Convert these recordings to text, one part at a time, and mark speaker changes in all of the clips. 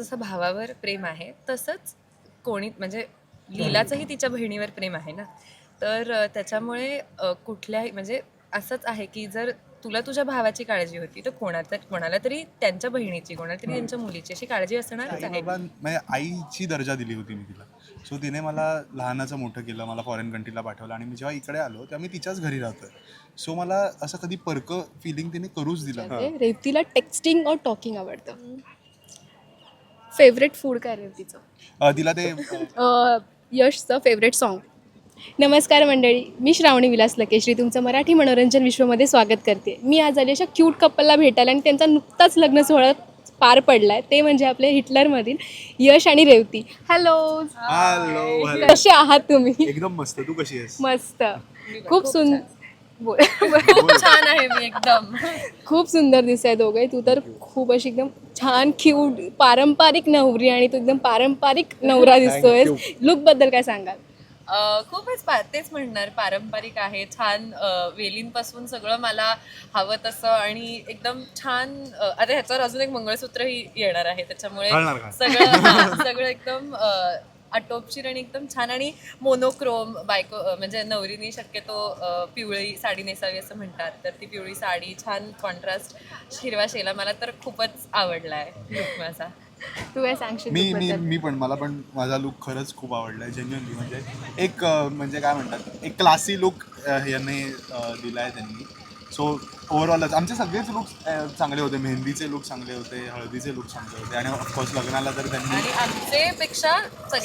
Speaker 1: जसं भावावर प्रेम आहे तसंच कोणी म्हणजे लीलाचंही तिच्या बहिणीवर प्रेम आहे ना? तर त्याच्यामुळे कुठल्याही म्हणजे असंच आहे की जर तुला तुझ्या भावाची काळजी होती तर कोणा कोणाला तरी त्यांच्या बहिणीची कोणाला तरी त्यांच्या मुलीची अशी काळजी असणारच आहे.
Speaker 2: म्हणजे आईची दर्जा दिली होती मी तिला. सो तिने मला लहानाचं मोठं केलं मला फॉरेन कंट्रीला पाठवलं आणि मी जेव्हा इकडे आलो तेव्हा मी तिच्याच घरी राहतोय. सो मला असं कधी परक फिलिंग तिने करूच दिलं नाही.
Speaker 3: म्हणजे रेवतीला टेक्स्टिंग और टॉकिंग आवडतं? फेवरेट फूड काय रेवतीचं
Speaker 2: अं, तिला ते अं,
Speaker 3: यशचं फेवरेट सॉन्ग नमस्कार मंडळी मी श्रावणी विलास लकेश्री तुमचं मराठी मनोरंजन विश्वमध्ये स्वागत करते. मी आज आली अशा क्यूट कपलला भेटायला आणि त्यांचा नुकताच लग्न सोहळा पार पडला आहे ते म्हणजे आपले हिटलरमधील यश आणि रेवती. हॅलो
Speaker 2: हॅलो हॅलो
Speaker 3: कसे आहात तुम्ही?
Speaker 2: एकदम मस्त. तू कशी आहेस?
Speaker 3: मस्त. खूप सुंदर बोल.
Speaker 1: खूप छान आहे मी एकदम.
Speaker 3: खूप सुंदर दिसत दोघे तू तर खूप अशी एकदम छान क्यूट पारंपरिक नवरी आणि तू एकदम पारंपरिक नवरा दिसतोय. लुकबद्दल काय सांगाल?
Speaker 1: अ, खूपच पा तेच म्हणणार पारंपरिक आहे छान अ, वेलींपासून सगळं मला हवं तसं आणि एकदम छान अ, आता ह्याच्यावर अजून एक मंगळसूत्रही येणार आहे त्याच्यामुळे
Speaker 2: का?
Speaker 1: सगळं हा, सगळं एकदम अ, आटोपशीर आणि एकदम छान आणि मोनोक्रोम बायको म्हणजे नवरीने शक्यतो पिवळी साडी नेसावी असं म्हणतात. तर ती पिवळी साडी छान कॉन्ट्रास्ट हिरवा शेला मला तर खूपच आवडलाय लुक माझा.
Speaker 3: तू काय सांगशील
Speaker 2: मी मी? मी पण मला पण माझा लुक खरंच खूप आवडलाय जेन्युअनली म्हणजे एक म्हणजे काय म्हणतात एक क्लासी लुक याने अं, दिलाय त्यांनी. सो ओव्हरऑलच आमचे सगळेच लुक चांगले होते. मेहंदीचे लुक चांगले होते हळदीचे लुक चांगले होते. आणि ऑफकोर्स लग्नाला तर त्यांनी
Speaker 1: आणि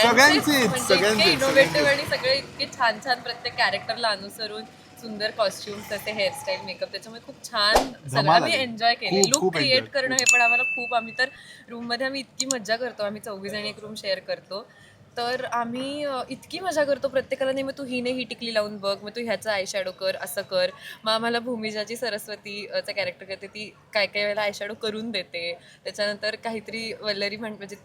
Speaker 2: सगळ्यांचेच,
Speaker 1: म्हणजे
Speaker 2: सगळ्यांचेच,
Speaker 1: इनोव्हेटिव्ह आणि सगळे इतके छान छान प्रत्येक कॅरेक्टरला अनुसरून सुंदर कॉस्ट्युम्स त्याचे हेअरस्टाईल मेकअप त्याच्यामुळे खूप छान सगळं
Speaker 2: धमाल
Speaker 1: आम्ही
Speaker 2: आली.
Speaker 1: एन्जॉय केले
Speaker 2: खूप-
Speaker 1: लुक
Speaker 2: खूप
Speaker 1: क्रिएट. करणं हे पण आम्हाला खूप आम्ही तर रूममध्ये आम्ही इतकी मजा करतो. आम्ही चौघी जणी एक रूम शेअर करतो. तर आम्ही इतकी मजा करतो प्रत्येकाला नाही मग तू ही नाही ही टिकली लावून बघ मग तू ह्याचा आय शॅडो कर असं कर. मग आम्हाला भूमिजाची सरस्वती अ, चं कॅरेक्टर करते ती काय काय वेळेला आय शॅडो करून देते. त्याच्यानंतर काहीतरी वल्लरी म्हण म्हणजे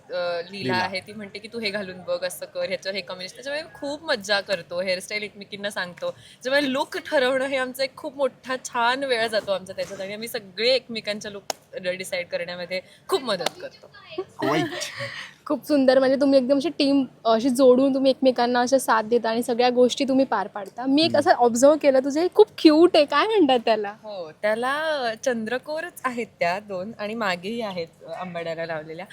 Speaker 1: लीला आहे ती म्हणते की तू हे घालून बघ असं कर ह्याच्यावर हे कॉम्बिनेशन त्याच्यामुळे खूप मज्जा करतो हेअरस्टाईल एकमेकींना सांगतो. त्याच्यामुळे लुक ठरवणं हे आमचा एक खूप मोठा छान वेळ जातो आमचा त्याच्यात. आणि आम्ही सगळे एकमेकांच्या लुक डिसाईड करण्यामध्ये खूप मदत करतो.
Speaker 3: खूप सुंदर. म्हणजे तुम्ही एकदम अशी टीम अशी जोडून तुम्ही एकमेकांना अशा साथ देता आणि सगळ्या गोष्टी तुम्ही पार पाडता. मी एक असं ऑब्झर्व केलं तुझे खूप क्यूट आहे. काय म्हणतात त्याला?
Speaker 1: हो त्याला चंद्रकोरच आहेत त्या दोन आणि मागेही आहेत आंबाड्याला लावलेल्या.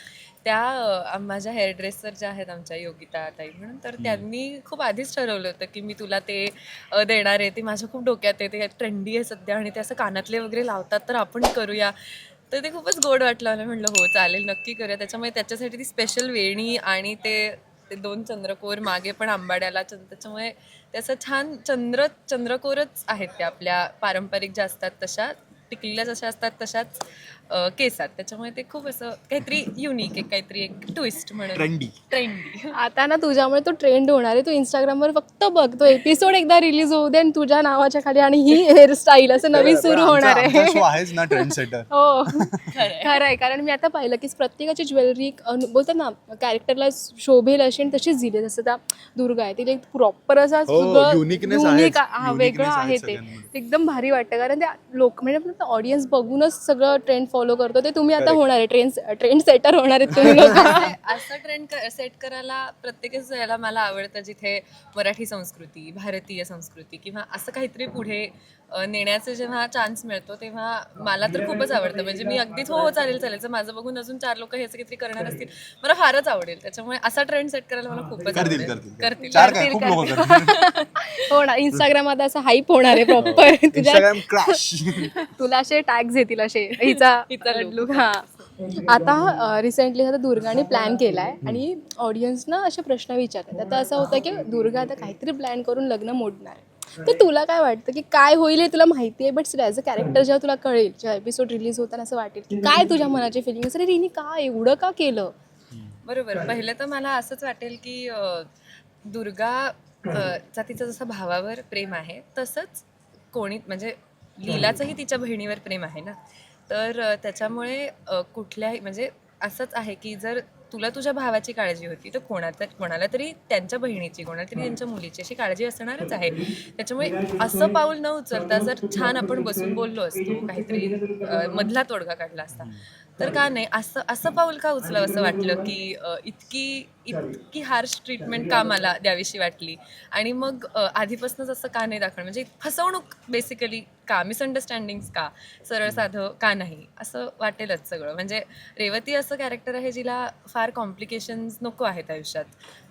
Speaker 1: त्या माझ्या हेअर ड्रेसर ज्या आहेत आमच्या योगिता ताई म्हणून तर त्यांनी खूप आधीच ठरवलं होतं की मी तुला ते देणार आहे. ते माझ्या खूप डोक्यात आहे ते ट्रेंडी आहे सध्या आणि ते असं कानातले वगैरे लावतात तर आपण करूया. तर ते खूपच गोड वाटलं. मला म्हणलं हो चालेल नक्की करूया. त्याच्यामुळे त्याच्यासाठी ती स्पेशल वेणी आणि ते ते दोन चंद्रकोर मागे पण आंबाड्याला चंद त्याच्यामुळे त्याचं छान चंद्र चंद्रकोरच आहेत त्या आपल्या पारंपरिक ज्या असतात तशा टिकलेल्या जशा असतात तशाच. केसात त्याच्यामुळे ते खूप असं काहीतरी युनिक आहे काहीतरी एक ट्विस्ट म्हणून.
Speaker 2: ट्रेंडी
Speaker 1: ट्रेंडी
Speaker 3: आता ना तुझ्यामुळे तो ट्रेंड होणार आहे. तू इंस्टाग्रामवर फक्त बघ. तो एपिसोड एकदा रिलीज होऊ दे आणि तुझ्या नावाच्या खाली आणि ही हेअरस्टाईल असं नवीन सुरू होणार आहे.
Speaker 2: आहेच ना ट्रेंड सेटर
Speaker 3: हो. खरं आहे. कारण मी आता पाहिलं की प्रत्येकाची ज्वेलरी बोलतात ना कॅरेक्टरला शोभेल अशी आणि तशीच दिली जसं त्या दुर्गा आहे. तिला प्रॉपर असा
Speaker 2: आहेच.
Speaker 3: हा, वेगळं आहे ते. एकदम भारी वाटतं. कारण त्या लोक म्हणजे ऑडियन्स बघूनच सगळं ट्रेंड फॉलो करतो ते तुम्ही आता होणार आहे. ट्रेंड ट्रेंड सेटर होणार आहेत तुम्ही लोक.
Speaker 1: असे- ट्रेंड सेट करायला प्रत्येकच वेळेला मला आवडतं जिथे मराठी संस्कृती भारतीय संस्कृती किंवा असं काहीतरी पुढे नेण्याचं जेव्हा चान्स मिळतो तेव्हा मला तर खूपच आवडतं. म्हणजे मी अगदीच हो हो चालेल चालेल. माझं बघून अजून चार लोक हे असं काहीतरी करणार असतील मला फारच आवडेल. त्याच्यामुळे असा ट्रेंड सेट करायला मला खूपच
Speaker 2: करतील
Speaker 1: आवडेल.
Speaker 2: करतील
Speaker 1: करतील.
Speaker 2: चार काय? खूप लोक करतील.
Speaker 3: होणार इंस्टाग्राम आता असं हाईप होणार आहे प्रॉपर तुझ्या
Speaker 2: इंस्टाग्राम क्रॅश
Speaker 3: तुला असे टॅग्स येतील असे हिचा
Speaker 1: look.
Speaker 3: लुक. हा. आता रिसेंटली आता दुर्गाने प्लॅन केलाय आणि ऑडियन्स ना असे प्रश्न विचारतात. आता असं होतं की दुर्गा आता काहीतरी प्लॅन करून लग्न मोडणार तर तुला काय वाटतं की काय होईल हे तुला माहिती आहे बट ॲज अ कॅरेक्टर जेव्हा तुला कळेल जेव्हा एपिसोड रिलीज होताना असं वाटेल की काय तुझ्या मनाची फिलिंग अरे रिनी का एवढं का केलं?
Speaker 1: बरोबर. पहिलं तर मला असंच वाटेल की दुर्गा चा तिचं जसं भावावर प्रेम आहे तसंच कोणी म्हणजे लीलाचंही तिच्या बहिणीवर प्रेम आहे ना. तर त्याच्यामुळे कुठल्याही म्हणजे असंच आहे की जर तुला तुझ्या भावाची काळजी होती तर कोणा कोणाला तरी त्यांच्या बहिणीची कोणाला तरी त्यांच्या मुलीची अशी काळजी असणारच आहे. त्याच्यामुळे असं पाऊल न उचलता जर छान आपण बसून बोललो असतो काहीतरी मधला तोडगा काढला असता तर का नाही असं असं पाऊल का उचलावं असं वाटलं की इतकी इतकी हार्श ट्रीटमेंट का मला द्यावीशी वाटली आणि मग आधीपासूनच असं का नाही दाखवणं म्हणजे फसवणूक बेसिकली का? मिसअंडरस्टँडिंग्स का? सरळ साधं का नाही? असं वाटेलच सगळं. म्हणजे रेवती असं कॅरेक्टर आहे जिला फार कॉम्प्लिकेशन्स नको आहेत आयुष्यात.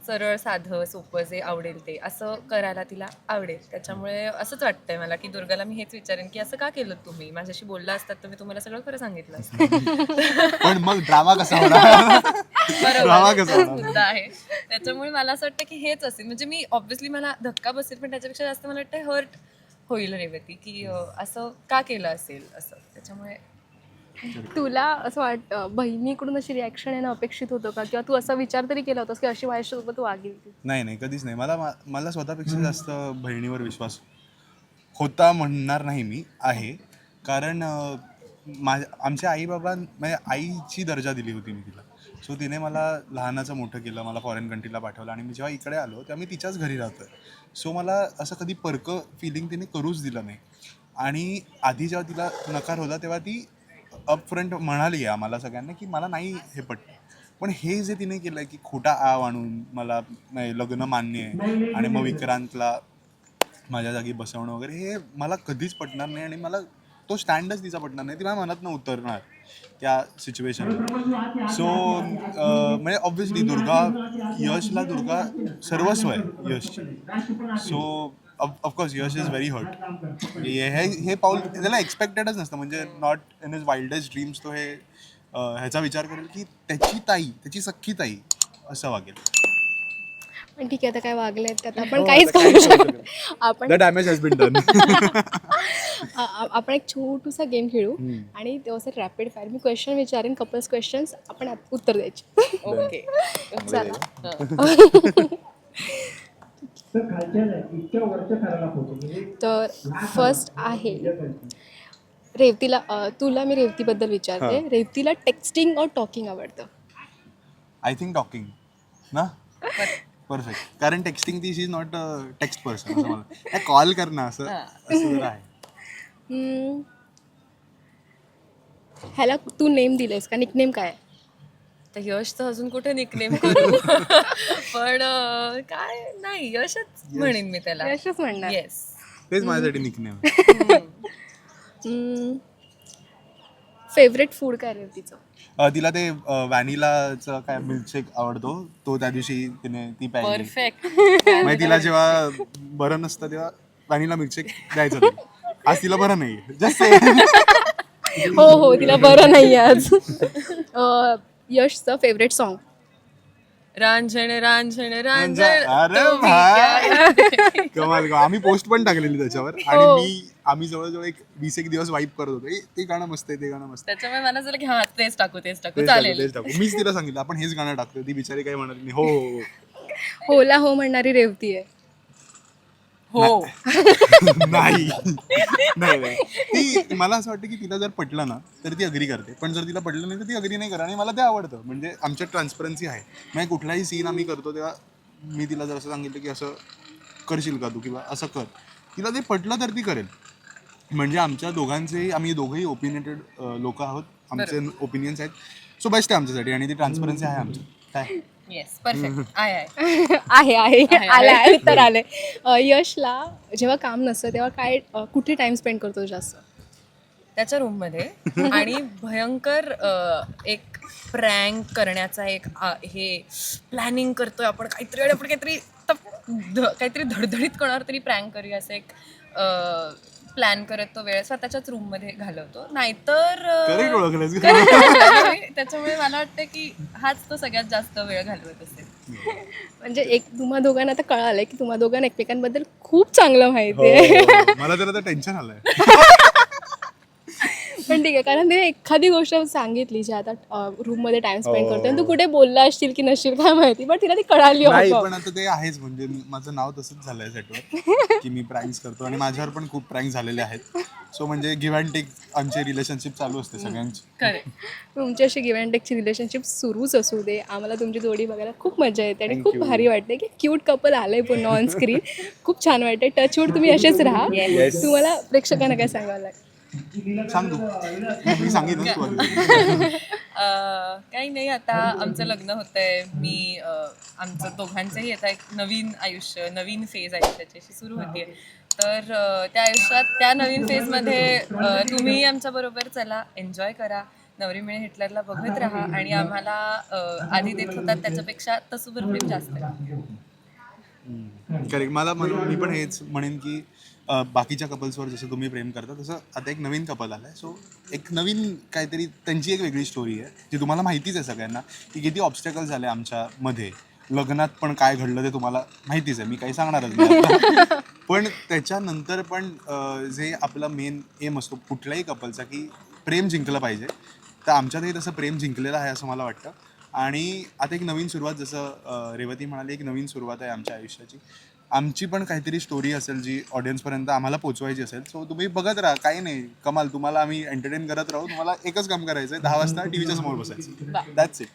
Speaker 1: सरळ साधं सोपं जे आवडेल ते असं करायला तिला आवडेल. त्याच्यामुळे असंच वाटतंय मला की दुर्गाला मी हेच विचारेन की असं का केलं तुम्ही? माझ्याशी बोलला असतात तर मी तुम्हाला सगळं खरं सांगितलं असतं.
Speaker 2: पण मग ड्रामा कसा
Speaker 1: बरोबर. मुद्दा आहे. त्याच्यामुळे मला असं वाटतं की हेच असेल. म्हणजे मी ऑब्व्हियसली मला धक्का बसेल पण त्याच्यापेक्षा जास्त मला वाटतं हर्ट होईल रेवती की असं का केलं असेल असं? त्याच्यामुळे
Speaker 3: तुला असं वाट बहिणीकडून अशी रिॲक्शन येणं अपेक्षित होतं का? किंवा तू असा विचार तरी केला होतास की अशी माझ्यासोबत वागेल ती?
Speaker 2: नाही नाही कधीच नाही. मला मा- मला स्वतःपेक्षा जास्त बहिणीवर विश्वास होता म्हणणार नाही मी आहे. कारण मा आमच्या आई बाबा म्हणजे आईची दर्जा दिली होती मी तिला. सो तिने मला लहानाचं मोठं केलं मला फॉरेन कंट्रीला पाठवलं आणि मी जेव्हा इकडे आलो तेव्हा मी तिच्याच घरी राहतो सो मला असं कधी परकं फिलिंग तिने करूच दिलं नाही. आणि आधी जेव्हा तिला नकार होता तेव्हा ती अपफ्रंट म्हणाली आहे आम्हाला सगळ्यांना की मला नाही हे पट पण हे जे तिने केलं की खोटा आव आणून मला नाही, लग्न मान्य आहे आणि मग विक्रांतला माझ्या जागी बसवणं वगैरे हे मला कधीच पटणार नाही आणि मला तो स्टँडच तिचा पटणार नाही ती माझ्या मनात न उतरणार त्या सिच्युएशनला सो म्हणजे ऑब्व्हियसली दुर्गा यशला दुर्गा सर्वस्व आहे यशची. So of course Yash is very hurt हे हे पाऊल त्याला एक्सपेक्टेडच नसतं. म्हणजे not in his wildest dreams तो हे ह्याचा विचार करेल की त्याची ताई त्याची सख्खी ताई असं वागेल.
Speaker 3: पण ठीक आहे आता काय वागले तर आता आपण काहीच करू शकत आपण
Speaker 2: the damage has been done
Speaker 3: आ- आ- आपण एक छोटूसा गेम खेळू आणि तेव्हा रॅपिड फायर मी क्वेश्चन विचारेन कपल्स क्वेश्चन्स आपण आत- उत्तर द्यायचे.
Speaker 1: ओके
Speaker 3: चला.
Speaker 4: तर खालच्या नाही इतक्या वरच्या करायला होतो म्हणजे
Speaker 3: तर फर्स्ट आहे. रेवतीला अ, तुला मी रेवतीबद्दल विचारते. रेवतीला टेक्स्टिंग और टॉकिंग आवडतं?
Speaker 2: आय थिंक टॉकिंग ना? परफेक्ट कारण टेक्स्टिंग ती is not a text person असं मला. कॉल करणं असं असं जरा आहे.
Speaker 3: हम्म. ह्याला तू नेम दिलेस का? निकनेम काय? आहे?
Speaker 1: तर यश तर अजून कुठे निकनेम करू? पण अं, काय? नाही यशच म्हणेन मी त्याला.
Speaker 3: यशच म्हणणार.
Speaker 1: येस
Speaker 2: तेच माझ्यासाठी निकनेम
Speaker 3: फेवरेट फूड काय रेवतीचं
Speaker 2: तिला ते व्हॅनिलाचं काय मिल्कशेक आवडतो तो त्या दिवशी तिने ती प्यायली.
Speaker 1: परफेक्ट
Speaker 2: म्हणजे तिला जेव्हा बरं नसतं तेव्हा व्हॅनिला मिल्कशेक द्यायचं. आज तिला बरं नाही जस्ट
Speaker 3: हो हो तिला बरं नाही आज. अ, यशचं फेवरेट सॉन्ग
Speaker 1: रांझण रांझण रांझण.
Speaker 2: अरे
Speaker 1: तुम्ही
Speaker 2: भाई.
Speaker 1: काय-
Speaker 2: कमाल का आम्ही पोस्ट पण टाकलेली त्याच्यावर. आणि मी आम्ही जवळजवळ एक वीस एक दिवस वाईप करत होतो. "ए, ते गाणं मस्त आहे ते गाणं मस्त आहे."
Speaker 1: त्याच्यामुळे मला झालं की हा तेच टाकू तेच टाकू.
Speaker 2: तेच टाकू,
Speaker 1: चालेल.
Speaker 2: तेच टाकू. मीच तिला सांगितलं आपण हेच गाणं टाकतो ती बिचारी काही म्हणाली नाही. हो हो, हो.
Speaker 3: होला हो म्हणणारी रेवती आहे.
Speaker 1: हो.
Speaker 2: नाही. नाही. नाही. ती मला असं वाटतं की तिला जर पटलं ना तर ती अग्री करते. पण जर तिला पटलं नाही तर ती अग्री नाही करत. आणि मला ते आवडतं. म्हणजे आमच्यात ट्रान्सपरन्सी आहे. म्हणजे कुठलाही सीन आम्ही करतो तेव्हा मी तिला जर असं सांगितलं की असं करशील का तू किंवा असं कर तिला ते पटलं तर ती करेल. म्हणजे आमच्या दोघांचे आम्ही दोघंही ओपिनियटेड लोक आहोत. आमचे ओपिनियन्स आहेत. सो बेस्ट आहे आमच्यासाठी. आणि ती ट्रान्सपरन्सी आहे आमची. काय?
Speaker 1: येस परफेक्ट आय आहे
Speaker 3: आहे. आहे आला आहे तर आले यशला जेव्हा काम नसतं तेव्हा काय अ, कुठे टाइम स्पेंड करतो जास्त?
Speaker 1: त्याच्या रूममध्ये आणि भयंकर अ, एक प्रँक करण्याचा एक आ, हे प्लॅनिंग करतोय आपण. काहीतरी आणि आपण काहीतरी तप- ध- काहीतरी धडधडीत कोणावर तरी प्रँक करूया असं एक प्लॅन करत तो वेळ स्वतःच्याच रूममध्ये घालवतो. नाहीतर अ,
Speaker 2: करेक्ट ओळखलंस
Speaker 1: त्याच्यामुळे मला वाटतं की हाच तो सगळ्यात जास्त वेळ घालवत असेल.
Speaker 3: म्हणजे एक तुम्हा दोघांना आता कळालंय की तुम्हा दोघांना एकमेकांबद्दल खूप चांगलं माहिती आहे.
Speaker 2: हो, मला तर आता टेन्शन आलंय.
Speaker 3: पण ठीक आहे कारण तिने एखादी गोष्ट सांगितली जी आता रूममध्ये टाइम स्पेंड करतो आणि तू कुठे बोलला असशील की नसशील काय माहिती पण तिला ती कळाली
Speaker 2: नाही. पण आता ते आहेच म्हणजे माझं नाव तसंच झालंय सेटवर की मी प्रँक्स करतो आणि माझ्यावर पण खूप प्रँक झालेले आहेत. सो म्हणजे गिव्ह अँड टेक आमचे रिलेशनशिप चालू असते सगळ्यांची.
Speaker 1: करेक्ट
Speaker 3: तुमची अशी गिव्ह अँड टेकची रिलेशनशिप सुरूच असू दे. आम्हाला तुमची जोडी बघायला खूप मजा येते आणि खूप भारी वाटते की क्यूट कपल आलंय पुन्हा ऑन स्क्रीन खूप छान वाटते टचवूड तुम्ही असेच राहा. तुम्हाला प्रेक्षकांना काय सांगावं लागेल?
Speaker 2: सांग. तू मी सांगितलं तू आधी.
Speaker 1: काही नाही आता आमचं लग्न होतंय. मी आमचं दोघांचंही आता एक नवीन आयुष्य नवीन फेज आयुष्याची सुरू होतीये. तर त्या आयुष्यात त्या नवीन फेजमध्ये अं, तुम्ही आमच्या बरोबर चला एन्जॉय करा. नवरी मिळे हिटलरला बघत राहा आणि आम्हाला आधी देत होतात त्याच्यापेक्षा तसुबर प्रेम जास्त. आहे
Speaker 2: करेक्ट मला मी पण हेच म्हणेन की बाकीच्या कपल्सवर जसं तुम्ही प्रेम करता तसं आता एक नवीन कपल आलाय. सो एक नवीन काहीतरी त्यांची एक वेगळी स्टोरी आहे जी तुम्हाला माहितीच आहे सगळ्यांना की किती ऑब्स्टॅकल झाले आमच्यामध्ये. लग्नात पण काय घडलं ते तुम्हाला माहितीच आहे मी काही सांगणारच नाही. पण त्याच्यानंतर पण जे आपला मेन एम असतो कुठल्याही कपलचा की प्रेम जिंकलं पाहिजे. तर आमच्यातही तसं प्रेम जिंकलेलं आहे असं मला वाटतं. आणि आता एक नवीन सुरुवात जसं रेवती म्हणाली एक नवीन सुरुवात आहे आमच्या आयुष्याची. आमची पण काहीतरी स्टोरी असेल जी ऑडियन्सपर्यंत आम्हाला पोचवायची असेल. सो तुम्ही बघत राहा. काही नाही. कमाल. तुम्हाला आम्ही एंटरटेन करत राहू. तुम्हाला एकच काम करायचं आहे दहा वाजता टीव्हीच्या समोर बसायचं. That's it